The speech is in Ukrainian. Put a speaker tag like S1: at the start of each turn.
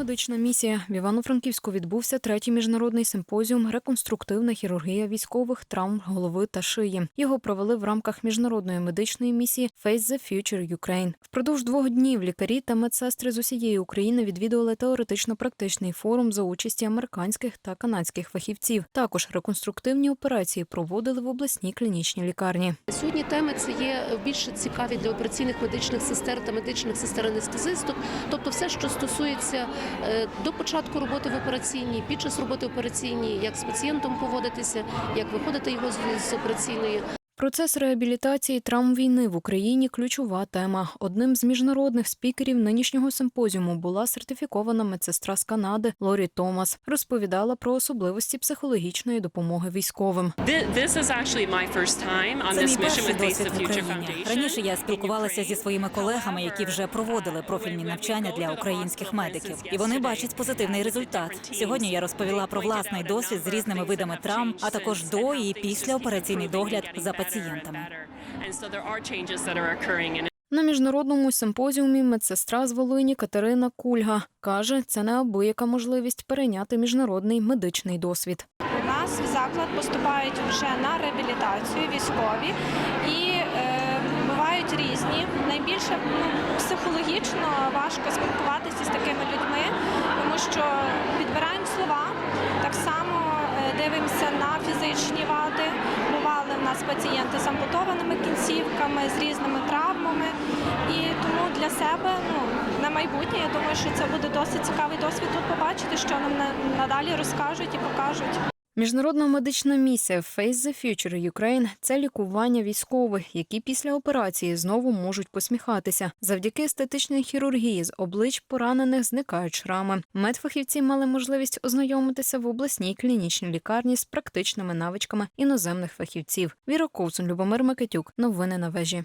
S1: медична місія. В Івано-Франківську відбувся третій міжнародний симпозіум Реконструктивна хірургія військових травм голови та шиї. Його провели в рамках міжнародної медичної місії Face the Future Ukraine. Впродовж двох днів лікарі та медсестри з усієї України відвідували теоретично-практичний форум за участі американських та канадських фахівців. Також реконструктивні операції проводили в обласній клінічній лікарні.
S2: Сьогодні теми це є більше цікаві для операційних медичних сестер та медичних сестер анестезисток, тобто все, що стосується до початку роботи в операційній, під час роботи в операційній, як з пацієнтом поводитися, як виходити його з операційної.
S1: Процес реабілітації травм війни в Україні ключова тема. Одним з міжнародних спікерів нинішнього симпозіуму була сертифікована медсестра з Канади Лорі Томас. Розповідала про особливості психологічної допомоги військовим.
S3: Це мій перший досвід в Україні. Раніше я спілкувалася зі своїми колегами, які вже проводили профільні навчання для українських медиків, і вони бачать позитивний результат. Сьогодні я розповіла про власний досвід з різними видами травм, а також до і після операційний догляд за пацієнтами.
S4: In
S1: На міжнародному симпозіумі медсестра з Волині Катерина Кульга каже, це неабияка можливість перейняти міжнародний медичний досвід.
S5: У нас в заклад поступають вже на реабілітацію військові і е, бувають різні. Найбільше ну, психологічно важко спілкуватися з такими людьми, тому що кінцівками, з різними травмами. І тому для себе ну, на майбутнє я думаю, що це буде досить цікавий досвід тут побачити, що нам надалі розкажуть і покажуть.
S1: Міжнародна медична місія Face the Future Ukraine – це лікування військових, які після операції знову можуть посміхатися. Завдяки естетичній хірургії з облич поранених зникають шрами. Медфахівці мали можливість ознайомитися в обласній клінічній лікарні з практичними навичками іноземних фахівців. Віра Ковцун, Любомир Микитюк. Новини на вежі.